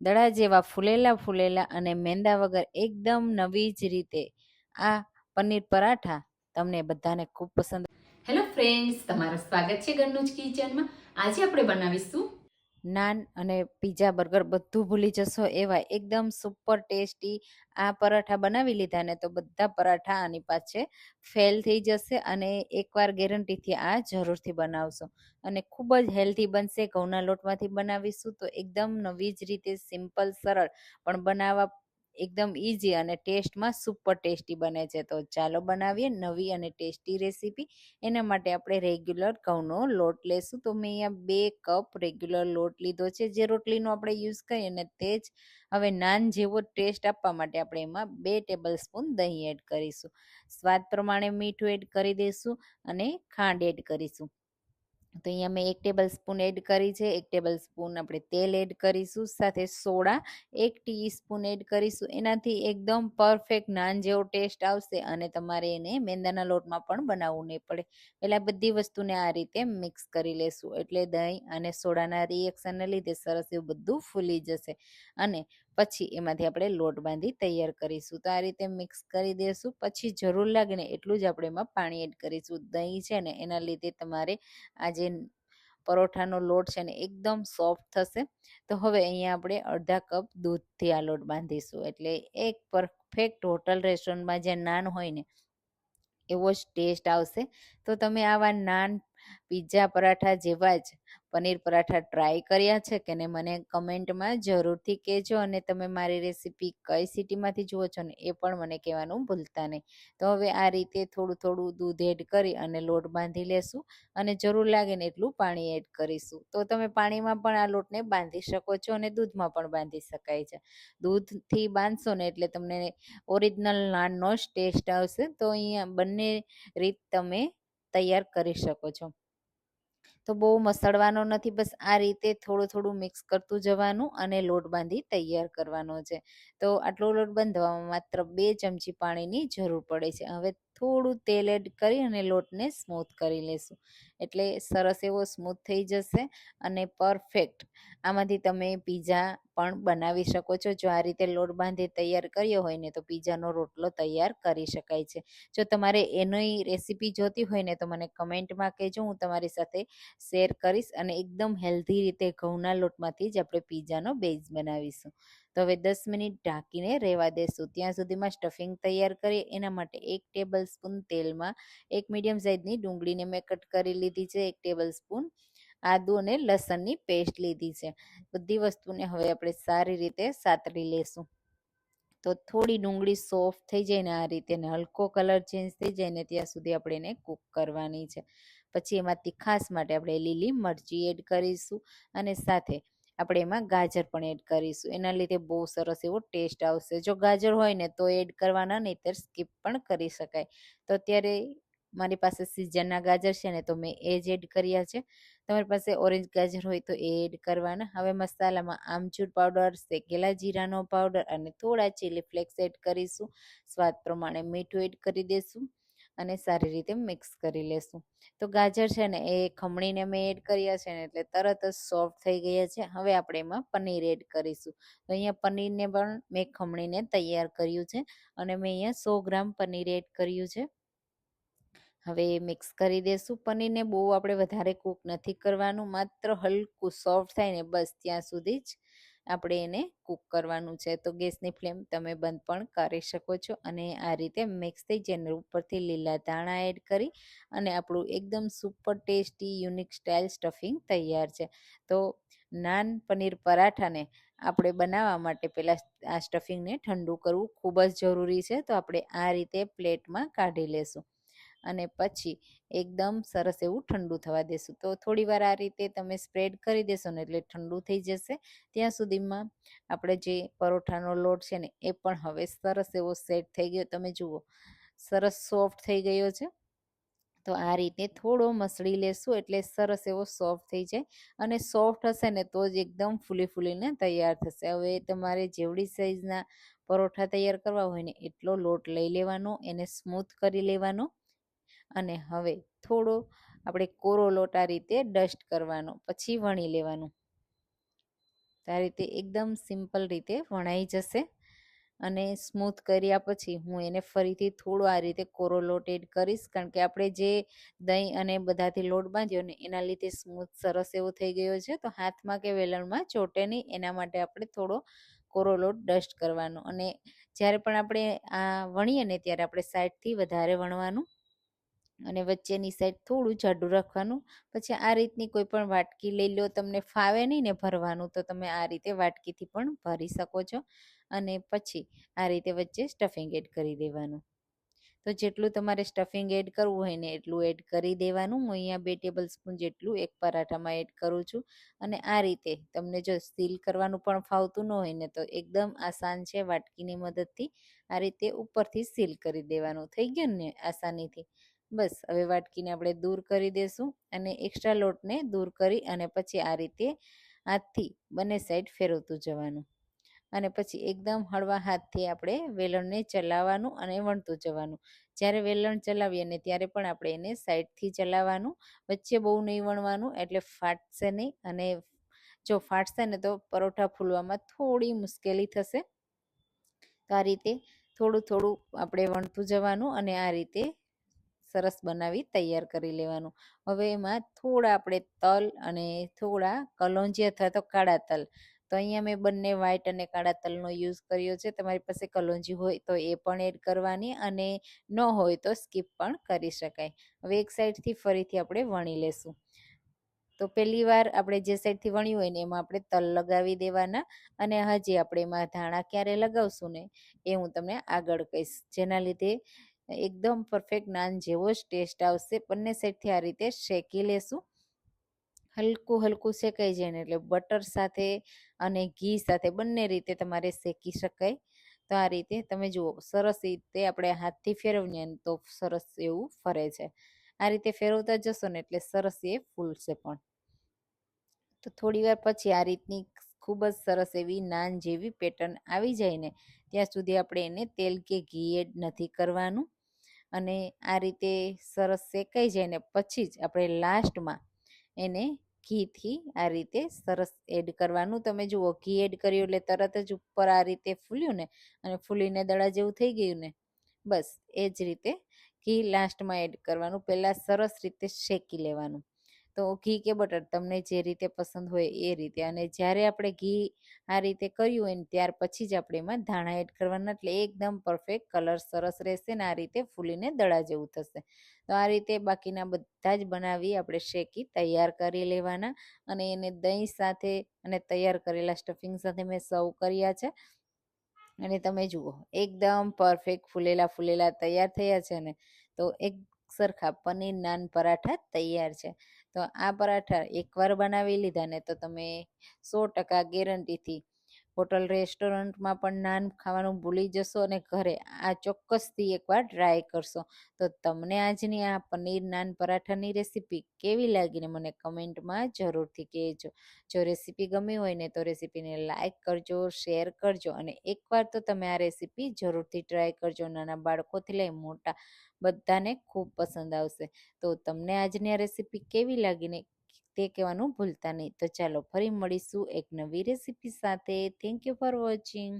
દડા જેવા ફૂલેલા ફૂલેલા અને મેંદા વગર એકદમ નવી જ રીતે આ પનીર પરાઠા તમને બધાને ખૂબ પસંદ હેલો ફ્રેન્ડ્સ તમારું સ્વાગત છે ઘરનું કિચનમાં. આજે આપણે બનાવીશું નાન અને પીઝા બર્ગર બધું ભૂલી જશો એવા એકદમ સુપર ટેસ્ટી આ પરાઠા બનાવી લીધા ને તો બધા પરાઠા આની પાછે ફેલ થઈ જશે અને એકવાર ગેરંટીથી આ જરૂરથી બનાવશો. અને ખૂબ જ હેલ્ધી બનશે, ઘઉંના લોટમાંથી બનાવીશું તો એકદમ નવી જ રીતે સિમ્પલ સરળ પણ બનાવવા એકદમ ઇઝી અને ટેસ્ટમાં સુપર ટેસ્ટી બને છે. તો ચાલો બનાવીએ નવી અને ટેસ્ટી રેસીપી. એના માટે આપણે રેગ્યુલર ઘઉંનો લોટ લેશું. તો મેં અહીંયા બે કપ રેગ્યુલર લોટ લીધો છે. જે રોટલીનો આપણે યુઝ કરીએ અને તે જ હવે નાન જેવો ટેસ્ટ આપવા માટે આપણે એમાં બે ટેબલ સ્પૂન દહીં એડ કરીશું. સ્વાદ પ્રમાણે મીઠું એડ કરી દઈશું અને ખાંડ એડ કરીશું. તો અહીંયા મેં એક ટેબલ સ્પૂન એડ કરી છે, એક ટેબલ સ્પૂન આપણે તેલ એડ કરીશું, સાથે સોડા, એક ટી સ્પૂન એડ કરીશું. એનાથી એકદમ પરફેક્ટ નાન જેવો ટેસ્ટ આવશે અને તમારે એને મેંદાના લોટમાં પણ બનાવવું નહીં પડે. પહેલાં બધી વસ્તુને આ રીતે મિક્સ કરી લેશું. એટલે દહીં અને સોડાના રિએક્શનને લીધે સરસ એવું બધું ફૂલી જશે. અને પછી એમાંથી આપણે લોટ બાંધી તૈયાર કરીશું. તો આ રીતે મિક્સ કરી દઈશું પછી જરૂર લાગે ને એટલું જ આપણે એમાં પાણી એડ કરીશું. દહીં છે ને, એના લીધે તમારે આ જે પરોઠાનો લોટ છે ને, એકદમ સોફ્ટ થશે. તો હવે અહીંયા આપણે અડધા કપ દૂધથી આ લોટ બાંધીશું. એટલે એક પરફેક્ટ હોટલ રેસ્ટોરન્ટમાં જે નાન હોય ને, એવો જ ટેસ્ટ આવશે. તો તમે આવા નાન પીઝા, પરાઠા જેવા જ પનીર પરાઠા ટ્રાય કર્યા છે કે ને મને કમેન્ટમાં જરૂરથી કહેજો અને તમે મારી રેસીપી કઈ સિટીમાંથી જુઓ છો ને એ પણ મને કહેવાનું ભૂલતા નહીં. તો હવે આ રીતે થોડું થોડું દૂધ એડ કરી અને લોટ બાંધી લેશું અને જરૂર લાગે ને એટલું પાણી એડ કરીશું. તો તમે પાણીમાં પણ આ લોટને બાંધી શકો છો અને દૂધમાં પણ બાંધી શકાય છે. દૂધથી બાંધશો ને એટલે તમને ઓરિજિનલ નાનનો જ ટેસ્ટ આવશે. તો અહીંયા બંને રીત તમે તૈયાર કરી શકો છો. તો બહુ મસળવાનો નથી, બસ આ રીતે થોડું થોડું મિક્સ કરતું જવાનું અને લોટ બાંધી તૈયાર કરવાનો છે. તો આટલો લોટ બાંધવામાં માત્ર બે ચમચી પાણીની જરૂર પડે છે. હવે થોડું તેલ એડ કરી અને લોટને સ્મૂથ કરી લેશું. એટલે સરસ એવો સ્મૂથ થઈ જશે અને પરફેક્ટ. આમાંથી તમે પીઝા પણ બનાવી શકો છો. જો આ રીતે લોટ બાંધી તૈયાર કર્યો હોય ને તો પીઝાનો રોટલો તૈયાર કરી શકાય છે. જો તમારે એની રેસીપી જોતી હોય ને તો મને કમેન્ટમાં કહેજો. હું તમારી સાથે શેર કરીશ અને એકદમ હેલ્ધી રીતે ઘઉંના લોટમાંથી જ આપણે પીઝાનો બેઝ બનાવીશું. તો હવે દસ મિનિટ ઢાંકીને રહેવા દેશું. ત્યાં સુધીમાં સ્ટફિંગ તૈયાર કરીએ. એના માટે એક ટેબલ સ્પૂન તેલમાં એક મીડિયમ સાઇઝની ડુંગળીને મેં કટ કરી લીધી. છે એક ટેબલ સ્પૂન આદુ અને લસણની પેસ્ટ લીધી છે. બધી વસ્તુને હવે આપણે સારી રીતે સાતરી લેશું. તો થોડી ડુંગળી સોફ્ટ થઈ જાય આ રીતે ને હલકો કલર ચેન્જ થઈ જાય ને ત્યાં સુધી આપણે એને કૂક કરવાની છે. પછી એમાં તીખાસ માટે આપણે લીલી મરચી એડ કરીશું અને સાથે આપણે એમાં ગાજર પણ એડ કરીશું. એના લીધે બહુ સરસ એવો ટેસ્ટ આવશે. જો ગાજર હોય ને તો એડ કરવાના નહીંતર સ્કીપ પણ કરી શકાય. તો અત્યારે મારી પાસે સિઝનના ગાજર છે ને, તો મેં એ જ એડ કર્યા છે. તમારી પાસે ઓરેન્જ ગાજર હોય તો એ એડ કરવાના. હવે મસાલામાં આમચૂર પાવડર, શેકેલા જીરાનો પાવડર અને થોડા ચીલી ફ્લેક્સ એડ કરીશું. સ્વાદ પ્રમાણે મીઠું એડ કરી દઈશું અને સારી રીતે મિક્સ કરી લેશું. તો ગાજર છે ને, એ ખમણીને મેં એડ કર્યા છે ને, એટલે તરત જ સોફ્ટ થઈ ગયા છે. હવે આપણે એમાં પનીર એડ કરીશું. તો અહીંયા પનીરને પણ મેં ખમણીને તૈયાર કર્યું છે અને મેં અહીંયા સો ગ્રામ પનીર એડ કર્યું છે. હવે મિક્સ કરી દેશું પનીરને. બહુ આપણે વધારે કૂક નથી કરવાનું, માત્ર હલકું સોફ્ટ થાય ને બસ ત્યાં સુધી જ આપણે એને કૂક કરવાનું છે. તો ગેસની ફ્લેમ તમે બંધ પણ કરી શકો છો અને આ રીતે મિક્સ થઈ જાય ઉપરથી લીલા ધાણા એડ કરી અને આપણું એકદમ super tasty unique style stuffing તૈયાર છે. તો નાન પનીર પરાઠાને આપણે બનાવવા માટે પહેલાં આ સ્ટફિંગને ઠંડુ કરવું ખૂબ જ જરૂરી છે. તો આપણે આ રીતે પ્લેટમાં કાઢી લેશું. અને પછી એકદમ સરસ એવું ઠંડુ થવા દેશું. તો થોડી વાર આ રીતે તમે સ્પ્રેડ કરી દેશો ને એટલે ઠંડુ થઈ જશે. ત્યાં સુધીમાં આપણે જે પરોઠાનો લોટ છે ને, એ પણ હવે સરસ એવો સેટ થઈ ગયો. તમે જુઓ, સરસ સોફ્ટ થઈ ગયો છે. તો આ રીતે થોડો મસળી લેશું એટલે સરસ એવો સોફ્ટ થઈ જાય. અને સોફ્ટ હશે ને તો જ એકદમ ફૂલી ફૂલીને તૈયાર થશે. હવે તમારે જેવડી સાઈઝના પરોઠા તૈયાર કરવા હોય ને, એટલો લોટ લઈ લેવાનો, એને સ્મૂથ કરી લેવાનો. અને હવે થોડો આપણે કોરો લોટ આ રીતે ડસ્ટ કરવાનો, પછી વણી લેવાનું. તો આ રીતે એકદમ સિમ્પલ રીતે વણાઈ જશે અને સ્મૂથ કર્યા પછી હું એને ફરીથી થોડો આ રીતે કોરો લોટ એડ કરીશ, કારણ કે આપણે જે દહીં અને બધાથી લોટ બાંધ્યો ને એના લીધે સ્મૂથ સરસ એવો થઈ ગયો છે. તો હાથમાં કે વેલણમાં ચોટે નહીં, એના માટે આપણે થોડો કોરો લોટ ડસ્ટ કરવાનો. અને જ્યારે પણ આપણે આ વણીએ ને ત્યારે આપણે સાઈડથી વધારે વણવાનું. અને વચ્ચેની સાઈડ થોડું જાડું રાખવાનું. પછી આ રીતની કોઈ પણ વાટકી લઈ લો, તમને ફાવે નહીં ને ભરવાનું, તો તમે આ રીતે વાટકીથી પણ ભરી શકો છો. અને પછી આ રીતે વચ્ચે સ્ટફિંગ એડ કરી દેવાનું. તો જેટલું તમારે સ્ટફિંગ એડ કરવું હોય ને એટલું એડ કરી દેવાનું. હું અહીંયા બે ટેબલ સ્પૂન જેટલું એક પરાઠામાં એડ કરું છું. અને આ રીતે તમને જો સીલ કરવાનું પણ ફાવતું ન હોય ને, તો એકદમ આસાન છે વાટકીની મદદથી આ રીતે ઉપરથી સીલ કરી દેવાનું. થઈ ગયું ને આસાનીથી? બસ, હવે વાટકીને આપણે દૂર કરી દેશું અને એક્સ્ટ્રા લોટને દૂર કરી અને પછી આ રીતે હાથથી બંને સાઈડ ફેરવતું જવાનું. અને પછી એકદમ હળવા હાથથી આપણે વેલણને ચલાવવાનું અને વણતું જવાનું. જ્યારે વેલણ ચલાવીએ ને ત્યારે પણ આપણે એને સાઈડથી ચલાવવાનું. વચ્ચે બહુ નહીં વણવાનું એટલે ફાટશે નહીં અને જો ફાટશે ને તો પરોઠા ફૂલવામાં થોડી મુશ્કેલી થશે. તો આ રીતે થોડું થોડું આપણે વણતું જવાનું અને આ રીતે સરસ બનાવી તૈયાર કરી લેવાનું. હવે એમાં થોડા આપણે તલ અને થોડા કલોંજી અથવા તો કાળા તલ. તો અહીંયા મેં બંને વ્હાઈટ અને કાળા તલનો યુઝ કર્યો છે. તમારી પાસે કલોંજી હોય તો એ પણ એડ કરવાની અને ન હોય તો સ્કીપ પણ કરી શકાય. હવે એક સાઈડથી ફરીથી આપણે વણી લેશું. તો પહેલી વાર આપણે જે સાઈડથી વણ્યું હોય ને એમાં આપણે તલ લગાવી દેવાના અને હજી આપણે એમાં ધાણા ક્યારે લગાવશું ને એ હું તમને આગળ કહીશ. જેના લીધે એકદમ પરફેક્ટ નાન જેવો જ ટેસ્ટ આવશે. બંને સાઈડથી આ રીતે શેકી લેશું. હલકું હલકું શેકાઈ જાય ને એટલે બટર સાથે અને ઘી સાથે બંને રીતે તમારે શેકી શકાય. તો આ રીતે તમે જુઓ, સરસ રીતે આપણે હાથથી ફેરવીએ તો સરસ એવું ફરે છે. આ રીતે ફેરવતા જશો ને એટલે સરસ એ ફૂલશે પણ. તો થોડી વાર પછી આ રીતની ખૂબ જ સરસ એવી નાન જેવી પેટર્ન આવી જાય ને, ત્યાં સુધી આપણે એને તેલ કે ઘી એડ નથી કરવાનું. અને આ રીતે સરસ શેકાઈ જાય ને પછી જ આપણે લાસ્ટમાં એને ઘીથી આ રીતે સરસ એડ કરવાનું. તમે જુઓ, ઘી એડ કર્યું એટલે તરત જ ઉપર આ રીતે ફૂલ્યું ને અને ફૂલીને દડા જેવું થઈ ગયું ને, બસ એ જ રીતે ઘી લાસ્ટમાં એડ કરવાનું. પહેલાં સરસ રીતે શેકી લેવાનું. તો ઘી કે બટર તમને જે રીતે પસંદ હોય એ રીતે. અને જ્યારે આપણે ઘી આ રીતે કર્યું હોય ને ત્યાર પછી જ આપણે એમાં ધાણા એડ કરવાના. એટલે એકદમ પરફેક્ટ કલર સરસ રહેશે ને આ રીતે ફૂલીને દડા જેવું થશે. તો આ રીતે બાકીના બધા જ બનાવી આપણે શેકી તૈયાર કરી લેવાના. અને એને દહીં સાથે અને તૈયાર કરેલા સ્ટફિંગ સાથે મેં સર્વ કર્યા છે. અને તમે જુઓ, એકદમ પરફેક્ટ ફૂલેલા ફૂલેલા તૈયાર થયા છે ને. તો એક સરખા પનીર નાન પરાઠા તૈયાર છે. તો આ પરાઠા એકવાર બનાવી લીધા ને તો તમે સો ટકા ગેરંટીથી હોટલ રેસ્ટોરન્ટમાં પણ નાન ખાવાનું ભૂલી જશો અને ઘરે આ ચોક્કસથી એકવાર ટ્રાય કરશો. તો તમને આજની આ પનીર નાન પરાઠાની રેસીપી કેવી લાગીને મને કમેન્ટમાં જરૂરથી કહેજો. જો રેસીપી ગમી હોય ને તો રેસીપીને લાઇક કરજો, શેર કરજો અને એકવાર તો તમે આ રેસીપી જરૂરથી ટ્રાય કરજો. નાના બાળકોથી લઈ મોટા બધાને ખૂબ પસંદ આવશે. તો તમને આજની આ રેસીપી કેવી લાગીને તે કહેવાનું ભૂલતા નહીં. તો ચાલો ફરી મળીશું એક નવી રેસીપી સાથે. Thank you for watching